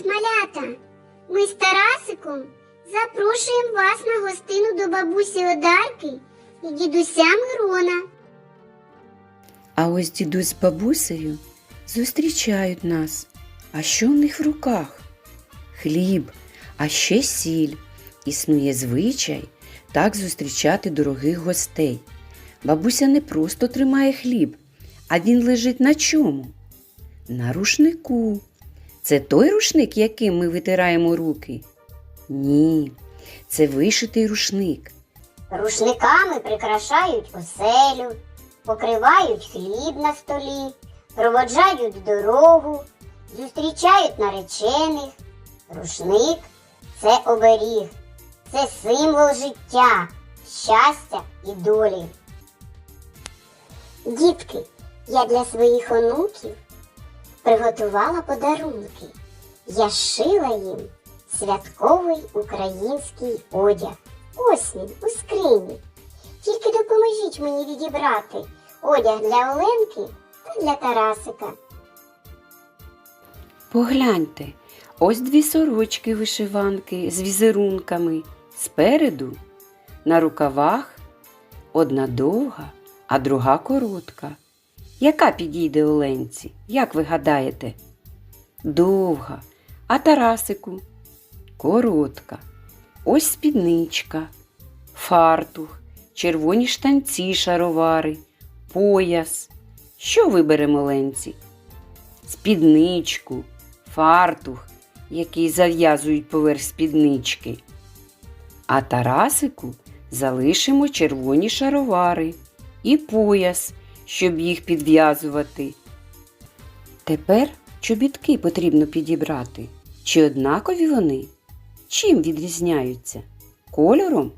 Привіт, малята! Ми з Тарасиком запрошуємо вас на гостину до бабусі Одарки і дідуся Мирона. А ось дідусь з бабусею зустрічають нас. А що в них в руках? Хліб, а ще сіль. Існує звичай так зустрічати дорогих гостей. Бабуся не просто тримає хліб, а він лежить на чому? На рушнику. Це той рушник, яким ми витираємо руки? Ні, це вишитий рушник. Рушниками прикрашають оселю, покривають хліб на столі, проводжають дорогу, зустрічають наречених. Рушник це оберіг, це символ життя, щастя і долі. Дітки, я для своїх онуків приготувала подарунки. Я шила їм святковий український одяг. Ось він у скрині. Тільки допоможіть мені відібрати одяг для Оленки та для Тарасика. Погляньте, ось дві сорочки вишиванки з візерунками. Спереду на рукавах одна довга, а друга коротка. Яка підійде Оленці? Як ви гадаєте? Довга, а Тарасику коротка. Ось спідничка, фартух, червоні штанці шаровари, пояс. Що виберемо Оленці? спідничку, фартух, який зав'язують поверх спіднички. А Тарасику залишимо червоні шаровари і пояс, щоб їх підв'язувати. Тепер чобітки потрібно підібрати. Чи однакові вони? Чим відрізняються? Кольором?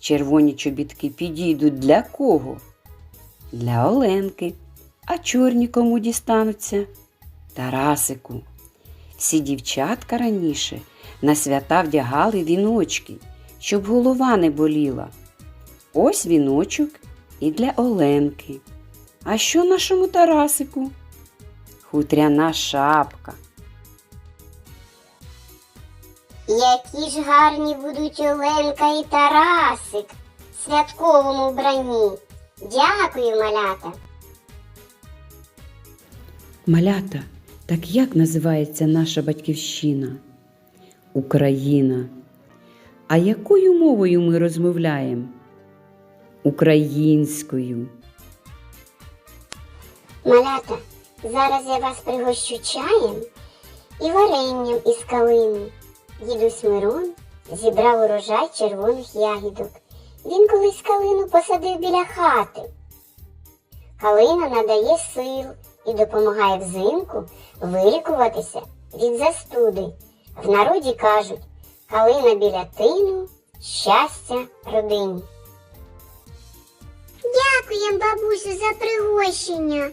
Червоні чобітки підійдуть для кого? Для Оленки. А чорні кому дістануться? Тарасику. Всі дівчатка раніше на свята вдягали віночки, щоб голова не боліла. Ось віночок і для Оленки. А що нашому Тарасику? Хутряна шапка. Які ж гарні будуть Оленка і Тарасик в святковому вбранні. Дякую, малята. Малята, так як називається наша батьківщина? Україна. А якою мовою ми розмовляємо? Українською. Малята, зараз я вас пригощу чаєм і варенням із калини. Дідусь Мирон зібрав урожай червоних ягідок. Він колись калину посадив біля хати. Калина надає сил і допомагає взимку вилікуватися від застуди. В народі кажуть, калина біля тину, щастя родині. Дякуємо, бабусю, за пригощення.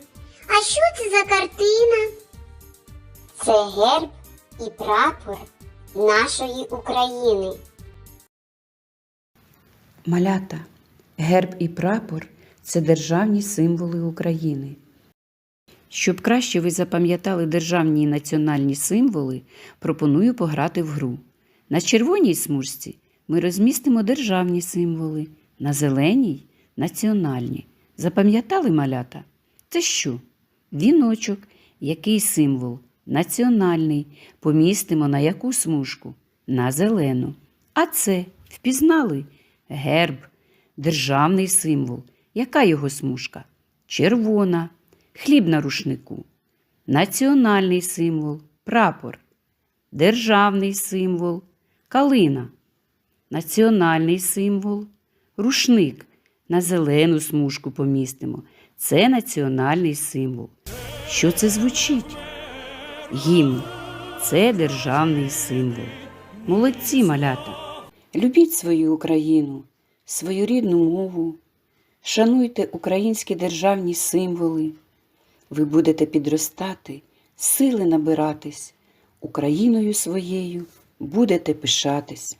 А що це за картина? Це герб і прапор нашої України. Малята, герб і прапор це державні символи України. Щоб краще ви запам'ятали державні і національні символи, пропоную пограти в гру. На червоній смужці ми розмістимо державні символи, на зеленій національні. Запам'ятали малята? Це що? Віночок, який символ? Національний. Помістимо на яку смужку? На зелену. А це впізнали? Герб, державний символ. Яка його смужка? Червона. Хліб на рушнику. Національний символ прапор. Державний символ калина. Національний символ рушник. На зелену смужку помістимо. Це національний символ. Що це звучить? Гімн. Це державний символ. Молодці малята. Любіть свою Україну, свою рідну мову. Шануйте українські державні символи. Ви будете підростати, сили набиратись, Україною своєю будете пишатись.